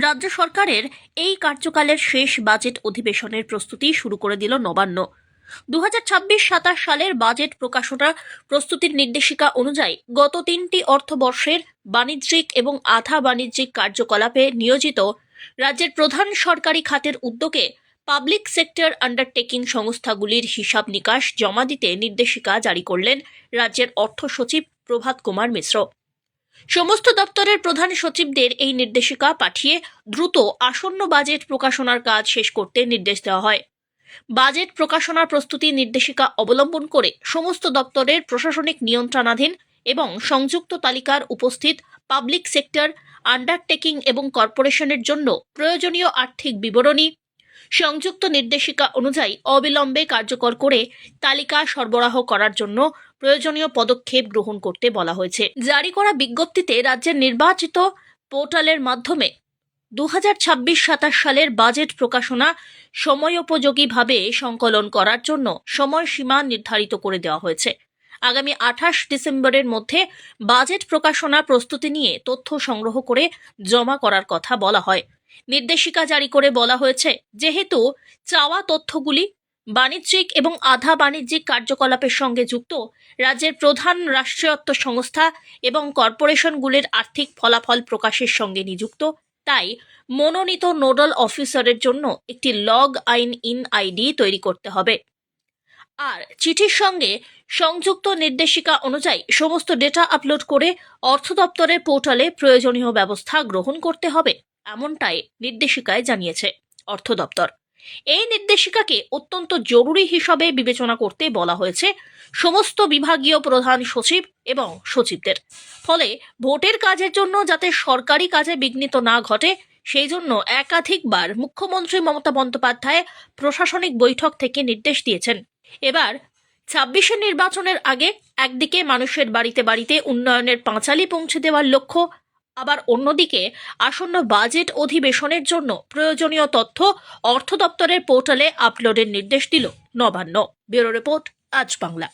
রাজ্য সরকারের এই কার্যকালের শেষ বাজেট অধিবেশনের প্রস্তুতি শুরু করে দিল নবান্ন। দু হাজার সালের বাজেট প্রকাশনা প্রস্তুতির নির্দেশিকা অনুযায়ী গত তিনটি অর্থবর্ষের বাণিজ্যিক এবং আধা বাণিজ্যিক কার্যকলাপে নিয়োজিত রাজ্যের প্রধান সরকারি খাতের উদ্যোগে পাবলিক সেক্টর আন্ডারটেকিং সংস্থাগুলির হিসাব নিকাশ জমা দিতে নির্দেশিকা জারি করলেন রাজ্যের অর্থ সচিব প্রভাত কুমার মিশ্র। সমস্ত দপ্তরের প্রধান সচিবদের এই নির্দেশিকা পাঠিয়ে দ্রুত আসন্ন বাজেট প্রকাশনার কাজ শেষ করতে নির্দেশ দেওয়া হয়। বাজেট প্রকাশনার প্রস্তুতি নির্দেশিকা অবলম্বন করে সমস্ত দপ্তরের প্রশাসনিক নিয়ন্ত্রণাধীন এবং সংযুক্ত তালিকার উপস্থিত পাবলিক সেক্টর, আন্ডারটেকিং এবং কর্পোরেশনের জন্য প্রয়োজনীয় আর্থিক বিবরণী সংযুক্ত নির্দেশিকা অনুযায়ী অবিলম্বে কার্যকর করে তালিকা সরবরাহ করার জন্য প্রয়োজনীয় পদক্ষেপ গ্রহণ করতে বলা হয়েছে। জারি করা বিজ্ঞপ্তিতে রাজ্যের নির্বাচিত পোর্টালের মাধ্যমে দু হাজার সালের বাজেট প্রকাশনা সময়োপযোগীভাবে সংকলন করার জন্য সময়সীমা নির্ধারিত করে দেওয়া হয়েছে। আগামী আঠাশ ডিসেম্বরের মধ্যে বাজেট প্রকাশনা প্রস্তুতি নিয়ে তথ্য সংগ্রহ করে জমা করার কথা বলা হয়। নির্দেশিকা জারি করে বলা হয়েছে, যেহেতু চাওয়া তথ্যগুলি বাণিজ্যিক এবং আধা বাণিজ্যিক কার্যকলাপের সঙ্গে যুক্ত, রাজ্যের প্রধান রাষ্ট্রায়ত্ত সংস্থা এবং কর্পোরেশনগুলির আর্থিক ফলাফল প্রকাশের সঙ্গে নিযুক্ত, তাই মনোনীত নোডাল অফিসারের জন্য একটি লগ আইন ইন আইডি তৈরি করতে হবে। আর চিঠির সঙ্গে সংযুক্ত নির্দেশিকা অনুযায়ী সমস্ত ডেটা আপলোড করে অর্থ দপ্তরের পোর্টালে প্রয়োজনীয় ব্যবস্থা গ্রহণ করতে হবে। এমনটাই নির্দেশিকায় জানিয়েছে অর্থ দপ্তর। এই নির্দেশিকাকে অত্যন্ত জরুরি হিসাবে বিবেচনা করতে বলা হয়েছে সমস্ত বিভাগীয় প্রধান সচিব এবং সচিবদের। ফলে ভোটের কাজের জন্য যাতে সরকারি কাজে বিঘ্নিত না ঘটে, সেই জন্য একাধিকবার মুখ্যমন্ত্রী মমতা বন্দ্যোপাধ্যায় প্রশাসনিক বৈঠক থেকে নির্দেশ দিয়েছেন। এবার ছাব্বিশের নির্বাচনের আগে একদিকে মানুষের বাড়িতে বাড়িতে উন্নয়নের পাঁচালি পৌঁছে দেওয়ার লক্ষ্য আবার অন্যদিকে, আসন্ন বাজেট অধিবেশনের জন্য প্রয়োজনীয় তথ্য অর্থ দপ্তরের পোর্টালে আপলোডের নির্দেশ দিল নবান্ন। ব্যুরো রিপোর্ট, আজ বাংলা।